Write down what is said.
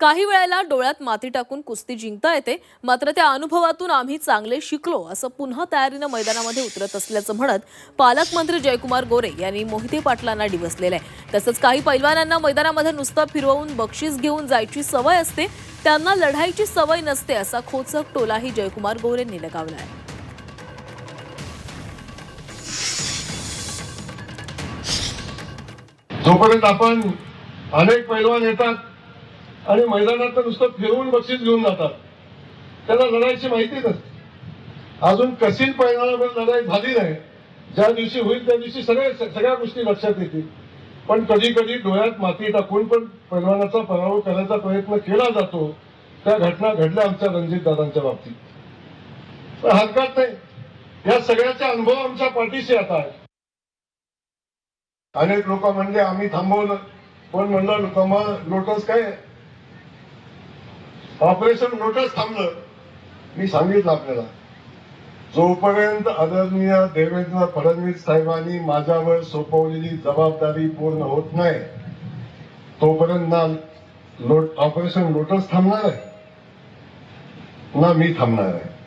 काही वेळेला डोळ्यात माती टाकून कुस्ती जिंकता येते. मात्र त्या अनुभवातून आम्ही चांगले शिकलो असं पुन्हा तयारीनं मैदानामध्ये उतरत असल्याचं म्हणत पालकमंत्री जयकुमार गोरे यांनी मोहिते पाटलांना डिवसलेलं आहे. तसंच काही पैलवानांना मैदानामध्ये नुसतं फिरवून बक्षीस घेऊन जायची सवय असते. त्यांना लढाईची सवय नसते असा खोचक टोलाही जयकुमार गोरेंनी लगावला आहे. जोपर्यंत आपण अनेक पैलवान येतात आणि मैदानात तर नुसतं फिरवून बक्षीस घेऊन जातात. त्याला लढायची माहिती नसते. अजून कशीच पैलवानाबरोबर लढाई झाली नाही. ज्या दिवशी होईल त्या दिवशी सगळे सगळ्या गोष्टी लक्षात येतील. पण कधी कधी डोळ्यात माती टाकून पण पैलवानाचा पराभव करण्याचा प्रयत्न केला जातो. त्या घटना घडल्या आमच्या रणजित दादांच्या बाबतीत. पण हरकत नाही. या सगळ्याचा अनुभव आमच्या पाठीशी आता आहे अनेक लोक म्हणजे आम्ही थांबवलं. पण म्हणलं लोटस काय ऑपरेशन लोटस थांबलं. मी सांगितलं आपल्याला जोपर्यंत आदरणीय देवेंद्र फडणवीस साहेबांनी माझ्यावर सोपवलेली जबाबदारी पूर्ण होत नाही तोपर्यंत ना लोट ऑपरेशन लोटस थांबणार आहे ना मी थांबणार आहे.